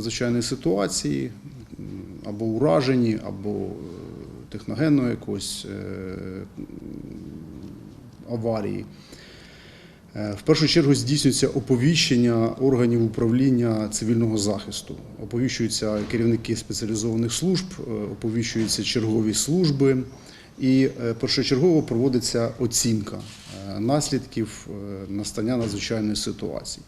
надзвичайної ситуації, або уражені, або е, техногенного якогось е, аварії. Е, В першу чергу здійснюється оповіщення органів управління цивільного захисту. Оповіщуються керівники спеціалізованих служб, оповіщуються чергові служби, і першочергово проводиться оцінка наслідків настання надзвичайної ситуації.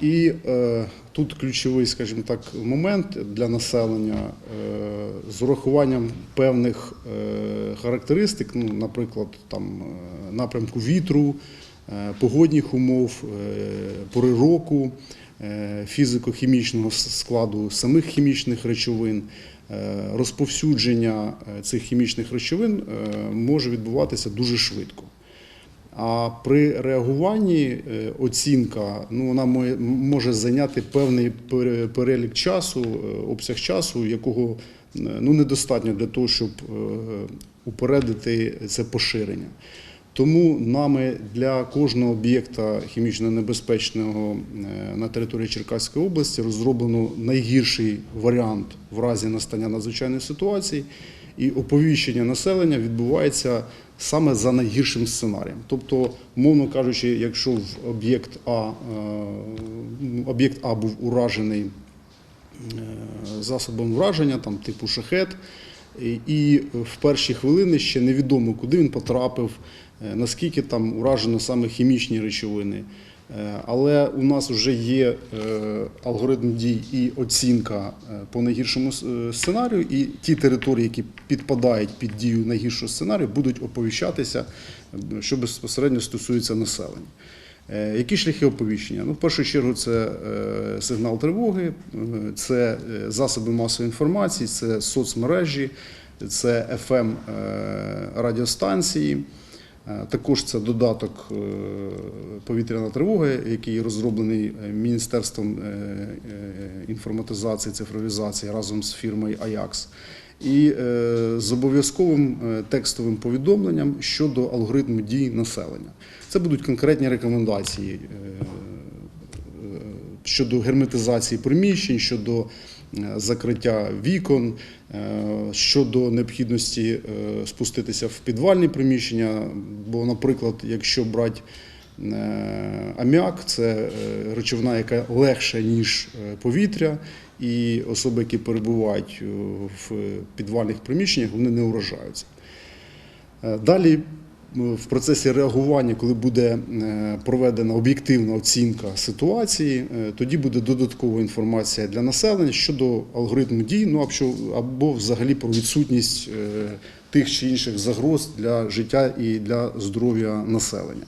І е, тут ключовий, скажімо так, момент для населення е, з урахуванням певних е, характеристик, ну, наприклад, там е, напрямку вітру, е, погодних умов, е, пори року, е, фізико-хімічного складу самих хімічних речовин. е, Розповсюдження е, цих хімічних речовин може відбуватися дуже швидко. А при реагуванні е, оцінка ну, вона мо- може зайняти певний пере- перелік часу, е, обсяг часу, якого е, ну, недостатньо для того, щоб упередити це поширення. Тому нами для кожного об'єкта хімічно небезпечного на території Черкаської області розроблено найгірший варіант в разі настання надзвичайної ситуації, і оповіщення населення відбувається саме за найгіршим сценарієм. Тобто, мовно кажучи, якщо в об'єкт А е, об'єкт А був уражений е, засобом враження, там типу шахет. І- в перші хвилини ще невідомо, куди він потрапив, е, наскільки там уражено саме хімічні речовини. Е, Але у нас вже є е, алгоритм дій і оцінка е, по найгіршому сценарію, і ті території, які підпадають під дію найгіршого сценарію, будуть оповіщатися, що безпосередньо стосується населення. Які шляхи оповіщення? Ну, в першу чергу, це сигнал тривоги, це засоби масової інформації, це соцмережі, це FM радіостанції. Е, Також це додаток е, повітряна тривога, який розроблений е, Міністерством інформатизації цифровізації разом з фірмою Ajax. І з обов'язковим текстовим повідомленням щодо алгоритму дій населення. Це будуть конкретні рекомендації щодо герметизації приміщень, щодо закриття вікон, е, щодо необхідності е, спуститися в підвальні приміщення. Бо, наприклад, якщо брати е, аміак, це речовина, яка легша, ніж повітря, і особи, які перебувають в підвальних приміщеннях, вони не уражаються. Далі в процесі реагування, коли буде е, проведена об'єктивна оцінка ситуації, е, тоді буде додаткова інформація для населення щодо алгоритму дій, ну або, взагалі про відсутність е, тих чи інших загроз для життя і для здоров'я населення.